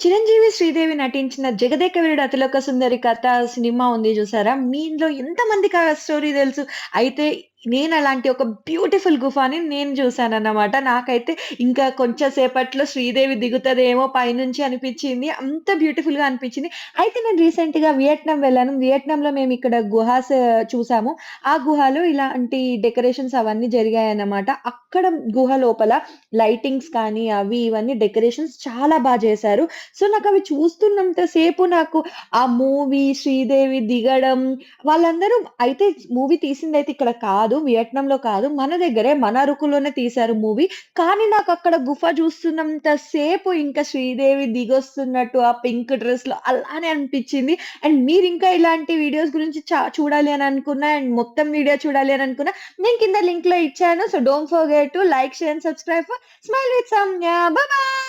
చిరంజీవి, శ్రీదేవి నటించిన 'జగదేక వీరుడు అతిలోక సుందరి' కథ సినిమా ఉంది చూసారా? ఇంట్లో ఎంతమందికి ఆ స్టోరీ తెలుసు? అయితే నేను అలాంటి ఒక బ్యూటిఫుల్ గుఫాని నేను చూశాను అన్నమాట నాకైతే ఇంకా కొంచెం సేపట్లో శ్రీదేవి దిగుతుందేమో పైనుంచి అనిపించింది. అంత బ్యూటిఫుల్‌గా అనిపించింది. అయితే నేను రీసెంట్‌గా వియట్నాం వెళ్ళాను. వియట్నాంలో మేమిక్కడ గుహాస్ చూసాము. ఆ గుహలో ఇలాంటి డెకరేషన్స్ అవన్నీ జరిగాయన్నమాట. అక్కడ గుహ లోపల లైటింగ్స్ కానీ అవి ఇవన్నీ డెకరేషన్స్ చాలా బాగా చేశారు. సో, నాకు అవి చూస్తున్నంత సేపు నాకు ఆ మూవీ, శ్రీదేవి దిగడం వాళ్ళందరూ అయితే మూవీ తీసింది అయితే ఇక్కడ కాదు. వియట్నాంలో కాదు. మన దగ్గరే మన అరకులోనే తీశారు మూవీ. కానీ నాకు అక్కడ గుఫ చూస్తున్నంత సేపు ఇంకా శ్రీదేవి దిగొస్తున్నట్టు ఆ పింక్ డ్రెస్లో అలానే అనిపించింది. అండ్ మీరు ఇంకా ఇలాంటి వీడియోస్ గురించి చూడాలి అని అనుకున్నా అండ్ మొత్తం వీడియో చూడాలి అని అనుకున్నా నేను కింద లింక్లో ఇచ్చాను. So, don't forget to like, share and subscribe smile with Soumya. Bye